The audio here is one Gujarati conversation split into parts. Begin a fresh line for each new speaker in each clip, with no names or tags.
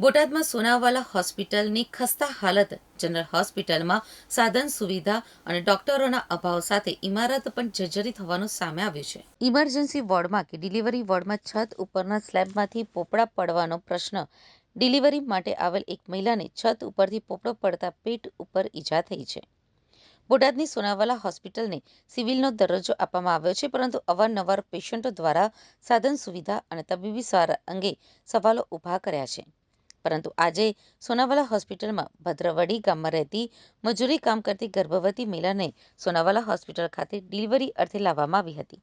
બોટાદમાં સોનાવાલા હોસ્પિટલની ખસ્તા હાલત. જનરલ હોસ્પિટલમાં સાધન સુવિધા અને ડોક્ટરોના અભાવ સાથે ઇમારત પણ જર્જરી હોવાનું સામે આવ્યું છે. ઇમરજન્સી વોર્ડમાં કે ડિલિવરી વોર્ડમાં છત ઉપરના સ્લેબમાંથી પોપડા પડવાનો પ્રશ્ન. ડિલિવરી માટે આવેલ એક મહિલાને છત ઉપરથી પોપડો પડતા પેટ ઉપર ઈજા થઈ છે. બોટાદની સોનાવાલા હોસ્પિટલને સિવિલનો દરજ્જો આપવામાં આવ્યો છે, પરંતુ અવારનવાર પેશન્ટો દ્વારા સાધન સુવિધા અને તબીબી સારવાર અંગે સવાલો ઊભા કર્યા છે. પરંતુ આજે સોનાવાલા હોસ્પિટલમાં ભદ્રવડી ગામમાં રહેતી મજૂરી કામ કરતી ગર્ભવતી મહિલાને સોનાવાલા હોસ્પિટલ ખાતે ડિલિવરી અર્થે લાવવામાં આવી હતી.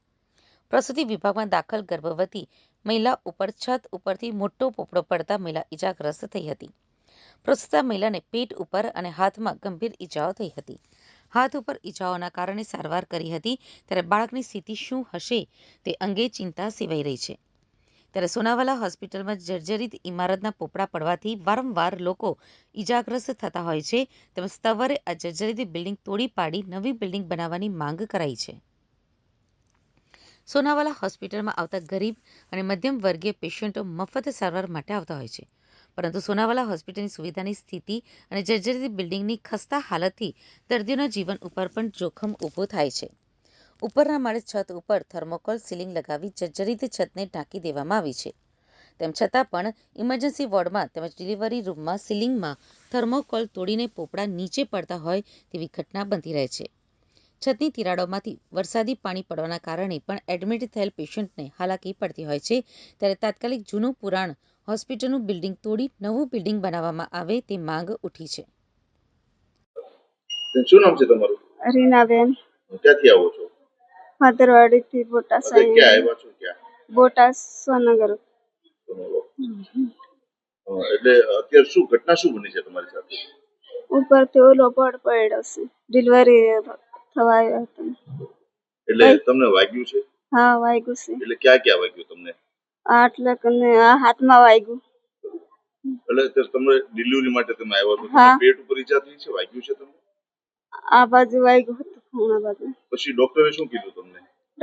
પ્રસૂતિ વિભાગમાં દાખલ ગર્ભવતી મહિલા ઉપર છત ઉપરથી મોટો પોપડો પડતા મહિલા ઈજાગ્રસ્ત થઈ હતી. પ્રસૂતા મહિલાને પેટ ઉપર અને હાથમાં ગંભીર ઈજાઓ થઈ હતી. હાથ ઉપર ઈજાઓના કારણે સારવાર કરી હતી, ત્યારે બાળકની સ્થિતિ શું હશે તે અંગે ચિંતા સેવાઈ રહી છે. ત્યારે સોનાવાલા હોસ્પિટલમાં જર્જરિત ઇમારતના પોપડા પડવાથી વારંવાર લોકો ઈજાગ્રસ્ત થતા હોય છે. તેમજ સવારે આ જર્જરિત બિલ્ડિંગ તોડી પાડી નવી બિલ્ડિંગ બનાવવાની માંગ કરાઈ છે. સોનાવાલા હોસ્પિટલમાં આવતા ગરીબ અને મધ્યમ વર્ગીય પેશન્ટો મફત સારવાર માટે આવતા હોય છે. પરંતુ સોનાવાલા હોસ્પિટલની સુવિધાની સ્થિતિ અને જર્જરિત બિલ્ડિંગની ખસ્તા હાલતથી દર્દીઓના જીવન ઉપર પણ જોખમ ઊભું થાય છે. ઉપરના માળે છત ઉપર થર્મોકોલ સીલિંગ લગાવી જર્જરિત છતને ઢાંકી દેવામાં આવી છે. તેમ છતાં પણ ઇમરજન્સી વોર્ડમાં તેમજ ડિલિવરી રૂમમાં સીલિંગમાં થર્મોકોલ તોડીને પોપડા નીચે પડતા હોય તેવી ઘટના બનતી રહે છે. છતની તિરાડોમાંથી વરસાદી પાણી પડવાના કારણે પણ એડમિટ થયેલ પેશન્ટને હાલાકી પડતી હોય છે. ત્યારે તાત્કાલિક જૂનું પુરાણ હોસ્પિટલનું બિલ્ડિંગ તોડી નવું બિલ્ડિંગ બનાવવામાં આવે તે માંગ ઉઠી છે.
શું નામ છે તમારું?
રીનાબેન.
ક્યાંથી આવો છો?
ભદ્રવાડીથી બોટા
અત્યારે ક્યાં
સાહેબ
આવ્યા છો? ક્યાં?
સોનગર
અ, એટલે અત્યારે શું ઘટના શું બની છે તમારી સાથે?
ઉપરથી ઓલો પડ પડ્યો છે. ડિલિવરી થવા આવ્યા હતા.
એટલે તમને વાગ્યું છે?
હા વાગ્યું છે.
એટલે ક્યાં ક્યાં વાગ્યું તમને?
આટલે કને આ હાથમાં વાગ્યું.
એટલે અત્યારે તમને ડિલિવરી માટે તમે આવ્યા છો.
હા.
પેટ ઉપર ઈજા થઈ છે? વાગ્યું છે તમને?
આ બાજુ વાગ્યું હતું ખૂણા બાજુ.
પછી ડોક્ટરે શું કીધું તમને?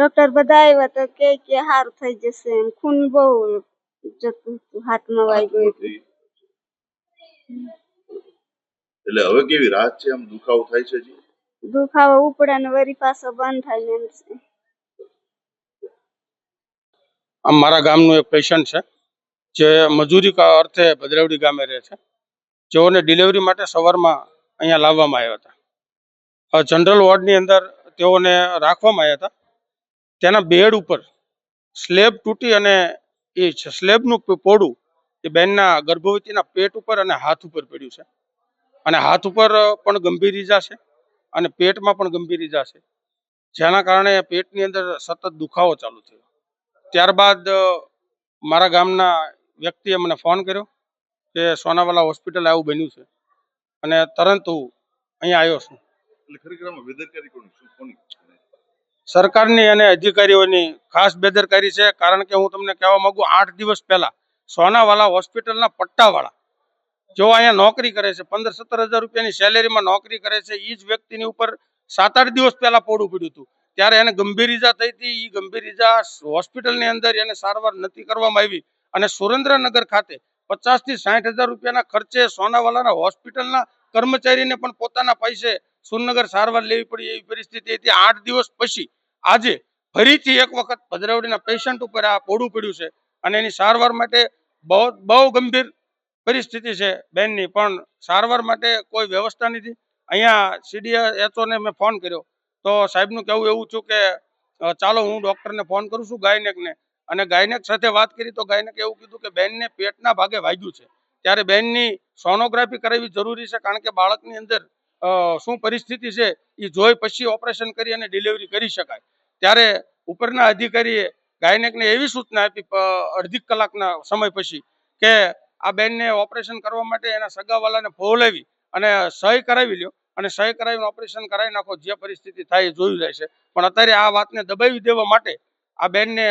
ડોક્ટર બધા આવ્યા તો કે કે સારું થઈ જશે એમ. ખૂન બહુ જતું હતું હાથમાં વાગ્યું એટલે.
હવે કેવી રાહત છે? આમ દુખાવો થાય છે જી
દુખાવો ઉપડા ને વરી પાછો બંધ થાય ને એમ છે.
આમ મારા ગામનું એક પેશન્ટ છે જે મજૂરી કા અર્થે ભદ્રવડી ગામે રહે છે. જેઓને ડિલિવરી માટે સવારમાં અહીંયા લાવવામાં આવ્યા હતા. જનરલ વોર્ડની અંદર તેઓને રાખવામાં આવ્યા હતા. તેના બેડ ઉપર સ્લેબ તૂટી અને એ સ્લેબનું પોડું એ બેનના ગર્ભવતીના પેટ ઉપર અને હાથ ઉપર પડ્યું છે. અને હાથ ઉપર પણ ગંભીર ઈજા છે અને પેટમાં પણ ગંભીર ઈજા છે. જેના કારણે પેટની અંદર સતત દુખાવો ચાલુ થયો. ત્યારબાદ મારા ગામના વ્યક્તિએ મને ફોન કર્યો કે સોનાવાલા હોસ્પિટલ આવું બન્યું છે અને તરત હું અહીંયા આવ્યો છું. સરકારની અને અધિકારીઓની ખાસ બેદરકારી છે. કારણ કે હું તમને કહેવા માંગુ આઠ દિવસ પહેલા સોનાવાલા હોસ્પિટલના પટ્ટાવાળા જો અહીંયા નોકરી કરે છે, પંદર સત્તર હજાર રૂપિયાની સેલેરીમાં નોકરી કરે છે એ જ વ્યક્તિની ઉપર સાત આઠ દિવસ પહેલા પોડું પડ્યું હતું. ત્યારે એને ગંભીર ઈજા થઈ હતી. એ ગંભીર ઈજા હોસ્પિટલની અંદર એને સારવાર નથી કરવામાં આવી. અને સુરેન્દ્રનગર ખાતે પચાસથી સાઠ હજાર રૂપિયાના ખર્ચે સોનાવાલાના હોસ્પિટલના કર્મચારીને પણ પોતાના પૈસે સુરનગર સારવાર લેવી પડી એવી પરિસ્થિતિ હતી. આઠ દિવસ પછી આજે ફરીથી એક વખત ભદ્રાવડીના પેશન્ટ ઉપર આ પોડું પડ્યું છે અને એની સારવાર માટે બહુ બહુ ગંભીર પરિસ્થિતિ છે બેનની, પણ સારવાર માટે કોઈ વ્યવસ્થા નથી. અહીંયા સીડીએચઓને મેં ફોન કર્યો. તો સાહેબનું કહેવું એવું છું કે ચાલો હું ડૉક્ટરને ફોન કરું છું ગાયનેકને. અને ગાયનેક સાથે વાત કરી તો ગાયનેક એવું કીધું કે બેનને પેટના ભાગે વાગ્યું છે. ત્યારે બેનની સોનોગ્રાફી કરાવવી જરૂરી છે કારણ કે બાળકની અંદર શું પરિસ્થિતિ છે એ જોઈ પછી ઓપરેશન કરી અને ડિલિવરી કરી શકાય. ત્યારે ઉપરના અધિકારીએ ગાયનેકને એવી સૂચના આપી અડધી કલાકના સમય પછી કે આ બેનને ઓપરેશન કરવા માટે એના સગાવાલાને બોલાવી અને સહી કરાવી લ્યો અને સહી કરાવીને ઓપરેશન કરાવી નાખો, જે પરિસ્થિતિ થાય એ જોયું જાય છે પણ અત્યારે આ વાતને દબાવી દેવા માટે આ બેનને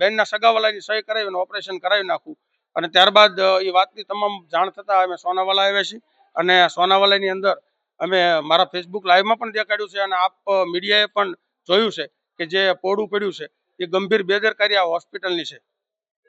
બેનના સગાવાલાની સહી કરાવીને ઓપરેશન કરાવી નાખવું અને ત્યારબાદ એ વાતની તમામ જાણ થતાં અમે સોનાવાલા આવ્યા છીએ. અને સોનાવાલાની અંદર અમે મારા ફેસબુક લાઈવમાં પણ દેખાડ્યું છે અને આપ મીડિયાએ પણ જોયું છે. કે જે પોડું પડ્યું છે એ ગંભીર બેદરકારી આ હોસ્પિટલની છે.